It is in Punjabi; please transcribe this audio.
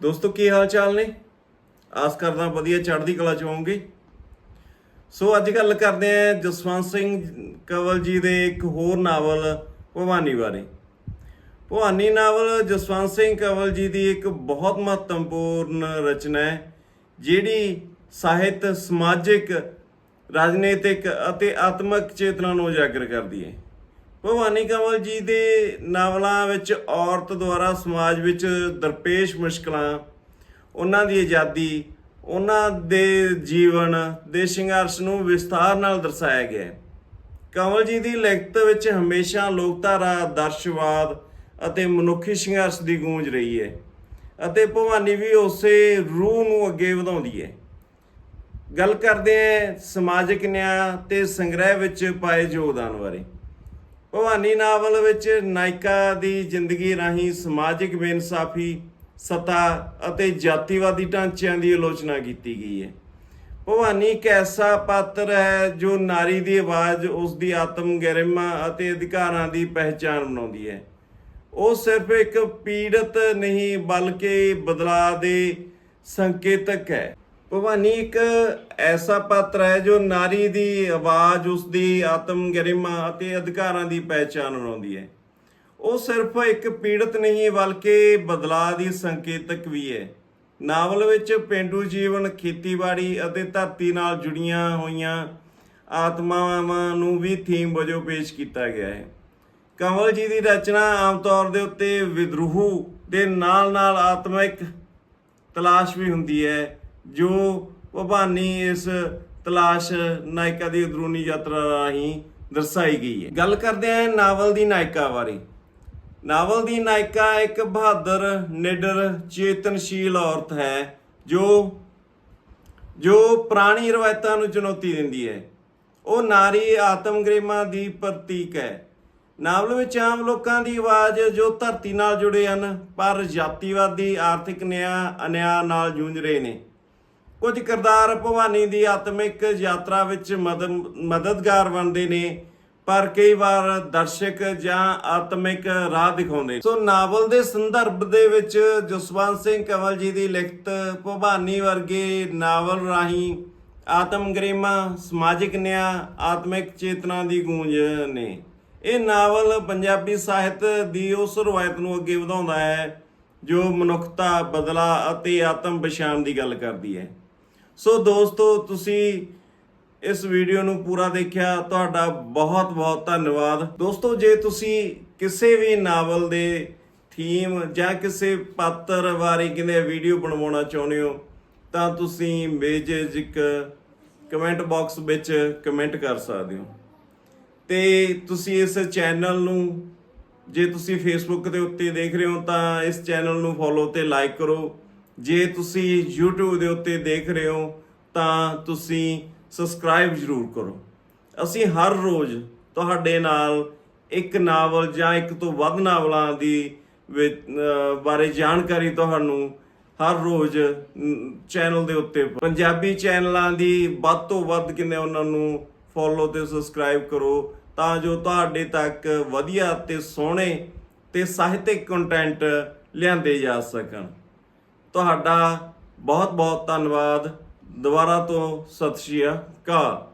ਦੋਸਤੋ, ਕੀ ਹਾਲ ਚਾਲ ਨੇ? ਆਸ ਕਰਦਾ ਵਧੀਆ ਚੜ੍ਹਦੀ ਕਲਾ ਚ ਹੋਵੋਗੇ। ਸੋ, ਅੱਜ ਗੱਲ ਕਰਦੇ ਹਾਂ ਜਸਵੰਤ ਸਿੰਘ ਕੰਵਲ ਜੀ ਦੇ ਇੱਕ ਹੋਰ ਨਾਵਲ, ਭਵਾਨੀ ਬਾਰੇ। ਭਵਾਨੀ ਨਾਵਲ ਜਸਵੰਤ ਸਿੰਘ ਕੰਵਲ ਜੀ ਦੀ ਇੱਕ ਬਹੁਤ ਮਹੱਤਵਪੂਰਨ ਰਚਨਾ ਹੈ, ਜਿਹੜੀ ਸਾਹਿਤ, ਸਮਾਜਿਕ, ਰਾਜਨੀਤਿਕ ਅਤੇ ਆਤਮਿਕ ਚੇਤਨਾ ਨੂੰ ਉਜਾਗਰ ਕਰਦੀ ਹੈ। ਭਵਾਨੀ ਕੰਵਲ ਜੀ ਦੇ ਨਾਵਲਾਂ ਵਿੱਚ ਔਰਤ ਦੁਆਰਾ ਸਮਾਜ ਵਿੱਚ ਦਰਪੇਸ਼ ਮੁਸ਼ਕਲਾਂ, ਉਹਨਾਂ ਦੀ ਆਜ਼ਾਦੀ, ਉਹਨਾਂ ਦੇ ਜੀਵਨ ਦੇ ਸੰਘਰਸ਼ ਨੂੰ ਵਿਸਥਾਰ ਨਾਲ ਦਰਸਾਇਆ ਗਿਆ ਹੈ। ਕੰਵਲ ਜੀ ਦੀ ਲਿਖਤ ਵਿੱਚ ਹਮੇਸ਼ਾ ਲੋਕਧਾਰਾ ਆਦਰਸ਼ਵਾਦ ਅਤੇ ਮਨੁੱਖੀ ਸੰਘਰਸ਼ ਦੀ ਗੂੰਜ ਰਹੀ ਹੈ ਅਤੇ ਭਵਾਨੀ ਵੀ ਉਸੇ ਰੂਹ ਨੂੰ ਅੱਗੇ ਵਧਾਉਂਦੀ ਹੈ। ਗੱਲ ਕਰਦੇ ਹਾਂ ਸਮਾਜਿਕ ਨਿਆਂ ਤੇ ਸੰਗ੍ਰਹਿ ਵਿੱਚ ਪਾਏ ਯੋਗਦਾਨ ਬਾਰੇ। ਭਵਾਨੀ ਨਾਵਲ ਵਿੱਚ ਨਾਇਕਾ ਦੀ ਜ਼ਿੰਦਗੀ ਰਾਹੀਂ ਸਮਾਜਿਕ ਬੇਇਨਸਾਫੀ, ਸਤਾ ਅਤੇ ਜਾਤੀਵਾਦੀ ਢਾਂਚਿਆਂ ਦੀ ਆਲੋਚਨਾ ਕੀਤੀ ਗਈ ਹੈ। ਭਵਾਨੀ ਇੱਕ ਐਸਾ ਪਾਤਰ ਹੈ ਜੋ ਨਾਰੀ ਦੀ ਆਵਾਜ਼, ਉਸ ਦੀ ਆਤਮ ਗਰਿਮਾ ਅਤੇ ਅਧਿਕਾਰਾਂ ਦੀ ਪਹਿਚਾਣ ਬਣਾਉਂਦੀ ਹੈ। ਉਹ ਸਿਰਫ ਇੱਕ ਪੀੜਤ ਨਹੀਂ, ਬਲਕਿ ਬਦਲਾਅ ਦੇ ਸੰਕੇਤਕ ਹੈ। ਭਵਾਨੀ, ਇੱਕ ਐਸਾ ਪਾਤਰ ਹੈ ਜੋ ਨਾਰੀ ਦੀ ਆਵਾਜ਼, ਉਸ ਦੀ ਆਤਮ ਗਰਿਮਾ ਅਤੇ ਅਧਿਕਾਰਾਂ ਦੀ ਪਹਿਚਾਣ ਬਣਾਉਂਦੀ ਹੈ। ਉਹ ਸਿਰਫ ਇੱਕ ਪੀੜਤ ਨਹੀਂ, ਬਲਕਿ ਬਦਲਾਅ ਦੀ ਸੰਕੇਤਕ ਵੀ ਹੈ। ਨਾਵਲ ਵਿੱਚ ਪਿੰਡੂ ਜੀਵਨ, ਖੇਤੀਬਾੜੀ ਅਤੇ ਧਰਤੀ ਨਾਲ ਜੁੜੀਆਂ ਹੋਈਆਂ ਆਤਮਾਵਾਂ ਨੂੰ ਵੀ ਥੀਮ ਵਜੋਂ ਪੇਸ਼ ਕੀਤਾ ਗਿਆ ਹੈ। ਕੰਵਲ ਜੀ ਦੀ ਰਚਨਾ ਆਮ ਤੌਰ ਦੇ ਉੱਤੇ ਵਿਦਰੋਹ ਦੇ ਨਾਲ-ਨਾਲ ਆਤਮਿਕ ਤਲਾਸ਼ ਵੀ ਹੁੰਦੀ ਹੈ। ਜੋ ਭਵਾਨੀ ਇਸ ਤਲਾਸ਼ ਨਾਇਕਾ ਦੀ ਅੰਦਰੂਨੀ ਯਾਤਰਾ ਰਾਹੀਂ ਦਰਸਾਈ ਗਈ ਹੈ। ਗੱਲ ਕਰਦੇ ਹਾਂ ਨਾਵਲ ਦੀ ਨਾਇਕਾ ਬਾਰੇ। ਨਾਵਲ ਦੀ ਨਾਇਕਾ ਇੱਕ ਬਹਾਦਰ, ਨਿਡਰ, ਚੇਤਨਸ਼ੀਲ ਔਰਤ ਹੈ, ਜੋ ਜੋ ਪੁਰਾਣੀ ਰਵਾਇਤਾਂ ਨੂੰ ਚੁਣੌਤੀ ਦਿੰਦੀ ਹੈ। ਉਹ ਨਾਰੀ ਆਤਮਗ੍ਰਿਮਾ ਦੀ ਪ੍ਰਤੀਕ ਹੈ। ਨਾਵਲ ਵਿੱਚ ਆਮ ਲੋਕਾਂ ਦੀ ਆਵਾਜ਼ ਜੋ ਧਰਤੀ ਨਾਲ ਜੁੜੇ ਹਨ, ਪਰ ਜਾਤੀਵਾਦੀ ਆਰਥਿਕ ਨਿਆਂ, ਅਨਿਆਂ ਨਾਲ ਜੂਝ ਰਹੇ ਨੇ। ਕੁਝ ਕਿਰਦਾਰ ਭਵਾਨੀ ਦੀ ਆਤਮਿਕ ਯਾਤਰਾ ਵਿੱਚ ਮਦਦ ਮਦਦਗਾਰ ਬਣਦੇ ਨੇ, ਪਰ ਕਈ ਵਾਰ ਦਰਸ਼ਕ ਜਾਂ ਆਤਮਿਕ ਰਾਹ ਦਿਖਾਉਂਦੇ। ਸੋ ਨਾਵਲ ਦੇ ਸੰਦਰਭ ਦੇ ਵਿੱਚ ਜਸਵੰਤ ਸਿੰਘ ਕੰਵਲ ਜੀ ਦੀ ਲਿਖਤ ਭਵਾਨੀ ਵਰਗੇ ਨਾਵਲ ਰਾਹੀਂ ਆਤਮ ਆਤਮਗ੍ਰਿਮਾ ਸਮਾਜਿਕ ਨਿਆਂ, ਆਤਮਿਕ ਚੇਤਨਾ ਦੀ ਗੂੰਜ ਨੇ। ਇਹ ਨਾਵਲ ਪੰਜਾਬੀ ਸਾਹਿਤ ਦੀ ਉਸ ਰਵਾਇਤ ਨੂੰ ਅੱਗੇ ਵਧਾਉਂਦਾ ਹੈ, ਜੋ ਮਨੁੱਖਤਾ, ਬਦਲਾ ਅਤੇ ਆਤਮ ਪਛਾਣ ਦੀ ਗੱਲ ਕਰਦੀ ਹੈ। ਸੋ ਦੋਸਤੋ, ਤੁਸੀਂ ਇਸ ਵੀਡੀਓ ਨੂੰ ਪੂਰਾ ਦੇਖਿਆ, ਤੁਹਾਡਾ ਬਹੁਤ ਬਹੁਤ ਧੰਨਵਾਦ। ਦੋਸਤੋ, ਜੇ ਤੁਸੀਂ ਕਿਸੇ ਵੀ ਨਾਵਲ ਦੇ ਥੀਮ ਜਾਂ ਕਿਸੇ ਪਾਤਰ ਬਾਰੇ ਕਿਤੇ ਵੀਡੀਓ ਬਣਵਾਉਣਾ ਚਾਹੁੰਦੇ ਹੋ, ਤਾਂ ਤੁਸੀਂ ਬੇਝਿਜਕ ਕਮੈਂਟ ਬਾਕਸ ਵਿੱਚ ਕਮੈਂਟ ਕਰ ਸਕਦੇ ਹੋ। ਤੇ ਤੁਸੀਂ ਇਸ ਚੈਨਲ ਨੂੰ, ਜੇ ਤੁਸੀਂ ਫੇਸਬੁੱਕ ਦੇ ਉੱਤੇ ਦੇਖ ਰਹੇ ਹੋ, ਤਾਂ ਇਸ ਚੈਨਲ ਨੂੰ ਫੋਲੋ ਤੇ ਲਾਈਕ ਕਰੋ। ਜੇ ਤੁਸੀਂ YouTube ਦੇ ਉੱਤੇ ਦੇਖ ਰਹੇ ਹੋ ਤਾਂ ਤੁਸੀਂ ਸਬਸਕ੍ਰਾਈਬ ਜ਼ਰੂਰ ਕਰੋ। ਅਸੀਂ ਹਰ ਰੋਜ਼ ਤੁਹਾਡੇ ਨਾਲ ਇੱਕ ਨਾਵਲ ਜਾਂ ਇੱਕ ਤੋਂ ਵੱਧ ਨਾਵਲਾਂ ਦੀ ਵਿੱਚ, ਬਾਰੇ ਜਾਣਕਾਰੀ ਤੁਹਾਨੂੰ ਹਰ ਰੋਜ਼ ਚੈਨਲ ਦੇ ਉੱਤੇ ਪੰਜਾਬੀ ਚੈਨਲਾਂ ਦੀ ਵੱਧ ਤੋਂ ਵੱਧ ਕਿੰਨੇ ਉਹਨਾਂ ਨੂੰ ਫੋਲੋ ਤੇ ਸਬਸਕ੍ਰਾਈਬ ਕਰੋ ਤਾਂ ਜੋ ਤੁਹਾਡੇ ਤੱਕ ਵਧੀਆ ਤੇ ਸੋਹਣੇ ਤੇ ਸਾਹਿਤਿਕ ਕੰਟੈਂਟ ਲਿਆਂਦੇ ਜਾ ਸਕਣ। ਤੁਹਾਡਾ ਬਹੁਤ ਬਹੁਤ ਧੰਨਵਾਦ। ਦੁਬਾਰਾ ਤੋਂ ਸਤਿ ਸ਼੍ਰੀ ਅਕਾਲ।